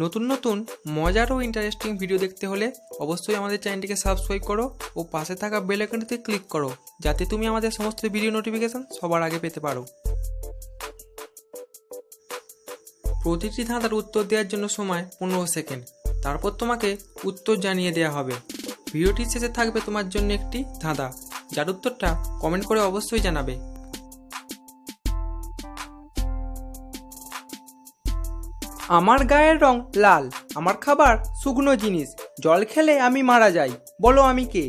নতুন নতুন মজার ও ইন্টারেস্টিং ভিডিও দেখতে হলে অবশ্যই আমাদের চ্যানেলটিকে সাবস্ক্রাইব করো ও পাশে থাকা বেল আইকনটিতে ক্লিক করো, যাতে তুমি আমাদের সমস্ত ভিডিও নোটিফিকেশন সবার আগে পেতে পারো। প্রতিটি ধাঁধার উত্তর দেওয়ার জন্য সময় পনেরো সেকেন্ড তারপর তোমাকে উত্তর জানিয়ে দেওয়া হবে। ভিডিওটির শেষে থাকবে তোমার জন্য একটি ধাঁধা, যার উত্তরটা কমেন্ট করে অবশ্যই জানাবে। আমার গায়ের রং লাল, আমার খাবার শুকনো জিনিস, জল খেলে আমি মারা যাই, বলো আমি কে?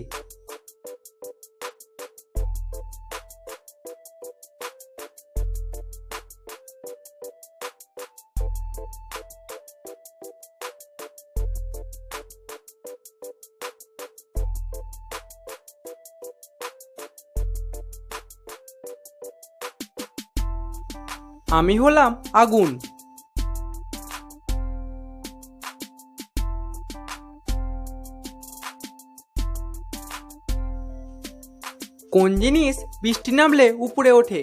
আমি হলাম আগুন। কোন জিনিস বৃষ্টি নামলে উপরে ওঠে?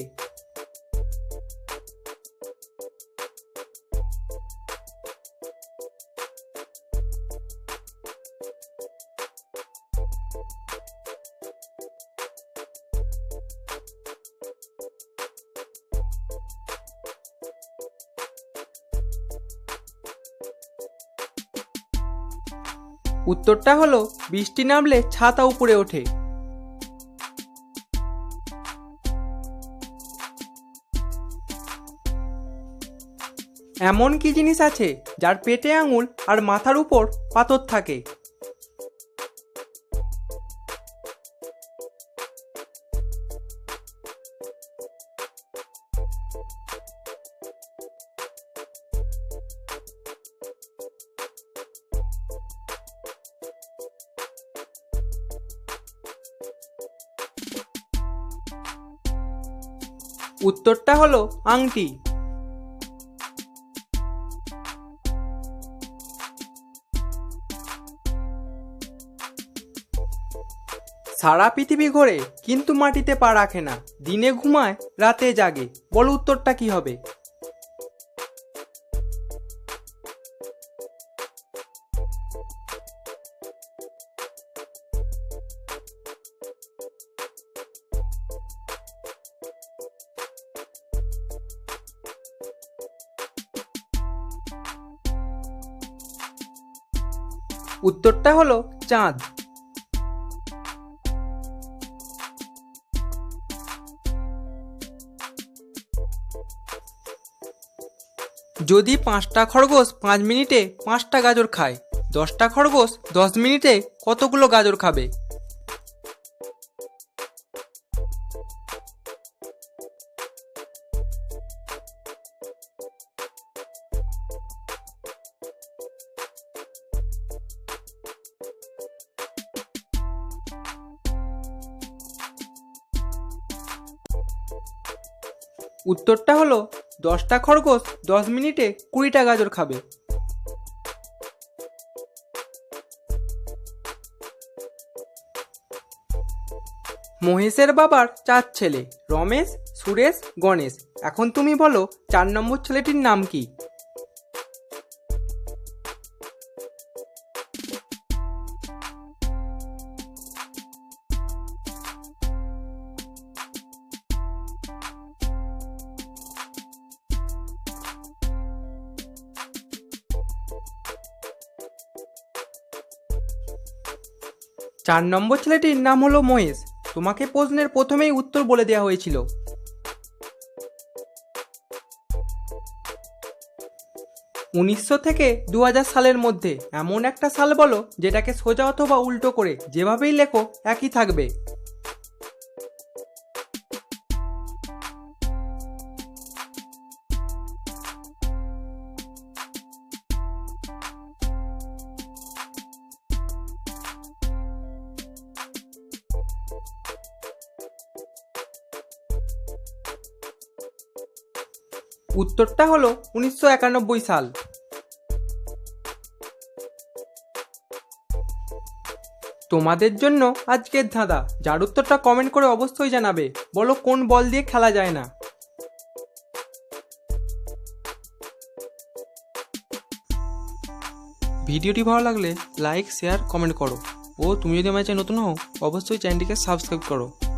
উত্তরটা হলো বৃষ্টি নামলে ছাতা উপরে ওঠে। এমন কি জিনিস আছে যার পেটে আঙুল আর মাথার উপর পাথর থাকে? উত্তরটা হলো আংটি। সারা পৃথিবী ঘোরে, কিন্তু মাটিতে পা রাখে না। দিনে ঘুমায়, রাতে জাগে। বলো উত্তরটা কি হবে? উত্তরটা হলো চাঁদ। যদি পাঁচটা খরগোশ পাঁচ মিনিটে পাঁচটা গাজর খায়, দশটা খরগোশ দশ মিনিটে কতগুলো গাজর খাবে? উত্তরটা হলো দশটা খরগোশ দশ মিনিটে কুড়িটা গাজর খাবে। মহেশের বাবার চার ছেলে, রমেশ, সুরেশ, গণেশ। এখন তুমি বলো, চার নম্বর ছেলেটির নাম কি? চার নম্বর ছেলেটির নাম হলো মহেশ। তোমাকে প্রশ্নের প্রথমেই উত্তর বলে দেওয়া হয়েছিল। উনিশশো থেকে দু হাজার সালের মধ্যে এমন একটা সাল বলো, যেটাকে সোজা অথবা উল্টো করে যেভাবেই লেখো, একই থাকবে। উত্তরটা হলো উনিশশো একানব্বই সাল। তোমাদের জন্য আজকের ধাঁধা। যার উত্তরটা কমেন্ট করে অবশ্যই জানাবে। বলো কোন বল দিয়ে খেলা যায় না। ভিডিওটি ভালো লাগলে লাইক শেয়ার কমেন্ট করো। ও, তুমি যদি আমার চ্যানেল নতুন হও, অবশ্যই চ্যানেলটিকে সাবস্ক্রাইব করো।